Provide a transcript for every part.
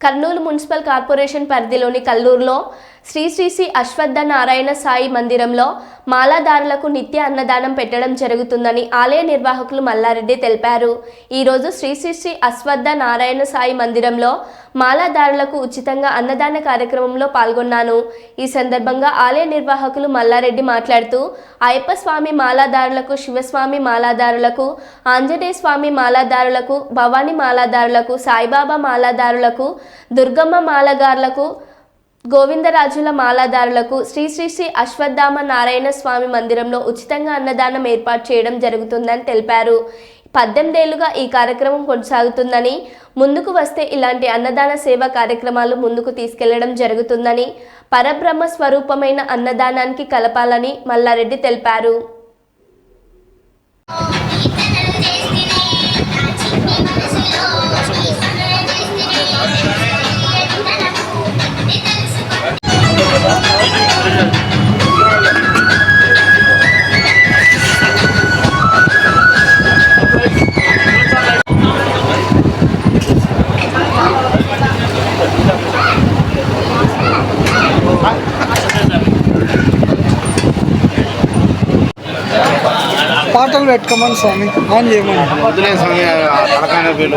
Kurnool municipal corporation పరిధిలోని కల్లూరులో శ్రీ శ్రీ శ్రీ అశ్వత్థ నారాయణ సాయి మందిరంలో మాలాదారులకు నిత్య అన్నదానం పెట్టడం జరుగుతుందని ఆలయ నిర్వాహకులు మల్లారెడ్డి తెలిపారు. ఈరోజు శ్రీ శ్రీ శ్రీ అశ్వత్థ నారాయణ సాయి మందిరంలో మాలాదారులకు ఉచితంగా అన్నదాన కార్యక్రమంలో పాల్గొన్నాను. ఈ సందర్భంగా ఆలయ నిర్వాహకులు మల్లారెడ్డి మాట్లాడుతూ అయ్యప్ప స్వామి మాలాదారులకు శివస్వామి మాలాదారులకు ఆంజనేయ స్వామి మాలాదారులకు భవానీ మాలాదారులకు సాయిబాబా మాలాదారులకు దుర్గమ్మ మాలగారులకు గోవిందరాజుల మాలాదారులకు శ్రీ శ్రీ శ్రీ అశ్వత్థామ నారాయణ స్వామి మందిరంలో ఉచితంగా అన్నదానం ఏర్పాటు చేయడం జరుగుతుందని తెలిపారు. పద్దెనిమిదేళ్ళుగా ఈ కార్యక్రమం కొనసాగుతుందని ముందుకు వస్తే ఇలాంటి అన్నదాన సేవా కార్యక్రమాలు ముందుకు తీసుకెళ్ళడం జరుగుతుందని పరబ్రహ్మ స్వరూపమైన అన్నదానానికి కలపాలని మల్లారెడ్డి తెలిపారు. పాటలు పెట్టుకోమని స్వామి ఆన్ చేయమని వదిలే స్వామి పడకాయ వీళ్ళు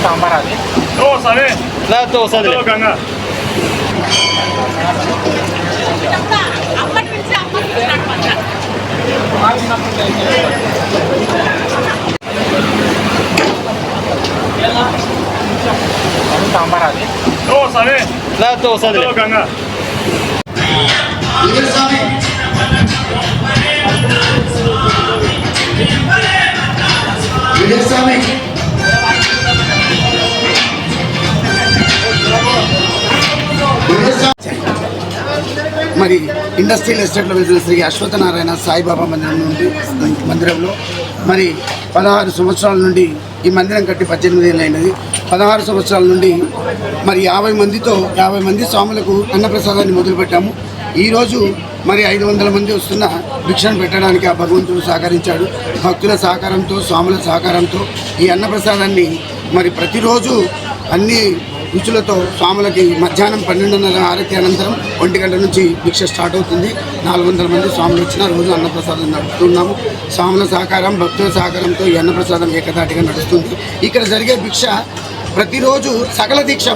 ప్రశాంతంగా తిండి. అన్న ఉండిపోయినా అట్లా లేకపోతే వస్తుంది లేకపోతే వస్తుంది విజయస్వామి మరి ఇండస్ట్రియల్ ఎస్టేట్లో వెళ్తున్న శ్రీ అశ్వత్థనారాయణ సాయిబాబా మందిరం నుండి మందిరంలో. మరి పదహారు సంవత్సరాల నుండి ఈ మందిరం కట్టి పద్దెనిమిది ఏళ్ళు అయినది పదహారు సంవత్సరాల నుండి మరి యాభై మందితో యాభై మంది స్వాములకు అన్నప్రసాదాన్ని మొదలుపెట్టాము. ఈరోజు మరి ఐదు వందల మంది వస్తున్న భిక్షను పెట్టడానికి ఆ భగవంతుడు సహకరించాడు. భక్తుల సహకారంతో స్వాముల సహకారంతో ఈ అన్నప్రసాదాన్ని మరి ప్రతిరోజు అన్ని రుచులతో స్వాములకి మధ్యాహ్నం పన్నెండున్నర ఆరతి అనంతరం ఒంటి గంట నుంచి భిక్ష స్టార్ట్ అవుతుంది. నాలుగు వందల మంది స్వాములు వచ్చిన రోజు అన్నప్రసాదం నడుపుతున్నాము. స్వాముల సహకారం భక్తుల సహకారంతో ఈ అన్నప్రసాదం ఏకతాటిగా నడుస్తుంది. ఇక్కడ జరిగే భిక్ష ప్రతిరోజు సకల దీక్ష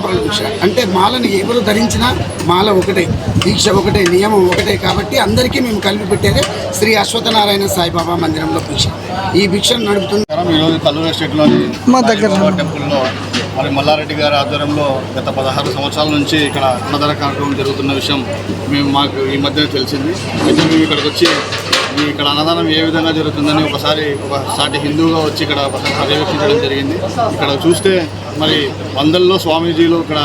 అంటే మాలను ఎవరు ధరించినా మాల ఒకటే దీక్ష ఒకటే నియమం ఒకటే కాబట్టి అందరికీ మేము కలిపి పెట్టేదే శ్రీ అశ్వత్థనారాయణ సాయిబాబా మందిరంలో భిక్ష. ఈ భిక్షను ఎస్టేట్లోని మా దగ్గర టెంపుల్లో మరి మల్లారెడ్డి గారి ఆధ్వర్యంలో గత పదహారు సంవత్సరాల నుంచి ఇక్కడ అన్నదాన కార్యక్రమం జరుగుతున్న విషయం మేము మాకు ఈ మధ్య తెలిసింది. అయితే మేము ఇక్కడికి వచ్చి ఈ ఇక్కడ అన్నదానం ఏ విధంగా జరుగుతుందని ఒకసారి ఒక సాటి హిందువుగా వచ్చి ఇక్కడ ఒకసారి పర్యవేక్షించడం జరిగింది. ఇక్కడ చూస్తే మరి వందల్లో స్వామీజీలు ఇక్కడ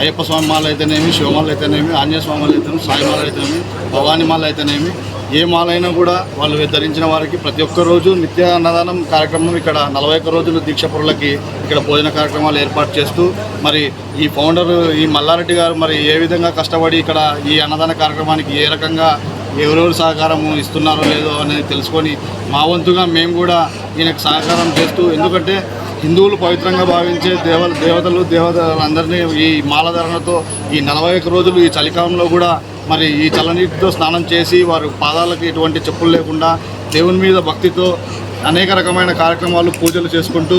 అయ్యప్ప స్వామి మాల అయితేనేమి శివమాల అయితేనేమి ఆంజనేయ స్వామి అయితేనేమి సాయి అయితేనేమి భవానీ మాల అయితేనేమి ఏ మాలైనా కూడా వాళ్ళు ధరించిన వారికి ప్రతి ఒక్క రోజు నిత్య అన్నదానం కార్యక్రమం ఇక్కడ నలభై ఒక్క రోజులు దీక్షపరులకి ఇక్కడ భోజన కార్యక్రమాలు ఏర్పాటు చేస్తూ మరి ఈ ఫౌండర్ ఈ మల్లారెడ్డి గారు మరి ఏ విధంగా కష్టపడి ఇక్కడ ఈ అన్నదాన కార్యక్రమానికి ఏ రకంగా ఎవరెవరు సహకారం ఇస్తున్నారో లేదో అనేది తెలుసుకొని మా వంతుగా మేము కూడా ఈయనకు సహకారం చేస్తూ ఎందుకంటే హిందువులు పవిత్రంగా భావించే దేవ దేవతలు దేవతలందరినీ ఈ మాలధారణతో ఈ నలభై ఒక్క రోజులు ఈ చలికాలంలో కూడా మరి ఈ చల్లనీటితో స్నానం చేసి వారి పాదాలకు ఎటువంటి చెప్పులు లేకుండా దేవుని మీద భక్తితో అనేక రకమైన కార్యక్రమాలు పూజలు చేసుకుంటూ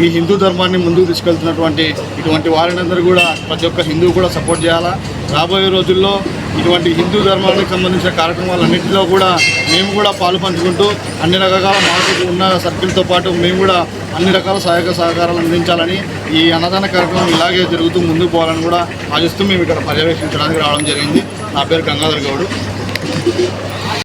ఈ హిందూ ధర్మాన్ని ముందుకు తీసుకెళ్తున్నటువంటి ఇటువంటి వారిని అందరూ కూడా ప్రతి ఒక్క హిందువు కూడా సపోర్ట్ చేయాలా? రాబోయే రోజుల్లో ఇటువంటి హిందూ ధర్మానికి సంబంధించిన కార్యక్రమాలన్నింటిలో కూడా మేము కూడా పాలు పంచుకుంటూ అన్ని రకాల మాకు ఉన్న సర్కిల్తో పాటు మేము కూడా అన్ని రకాల సహాయక సహకారాలు అందించాలని ఈ అన్నదాన కార్యక్రమం ఇలాగే జరుగుతూ ముందుకు పోవాలని కూడా ఆశిస్తూ మేము ఇక్కడ పర్యవేక్షించడానికి రావడం జరిగింది. నా పేరు గంగాధర్ గౌడ్.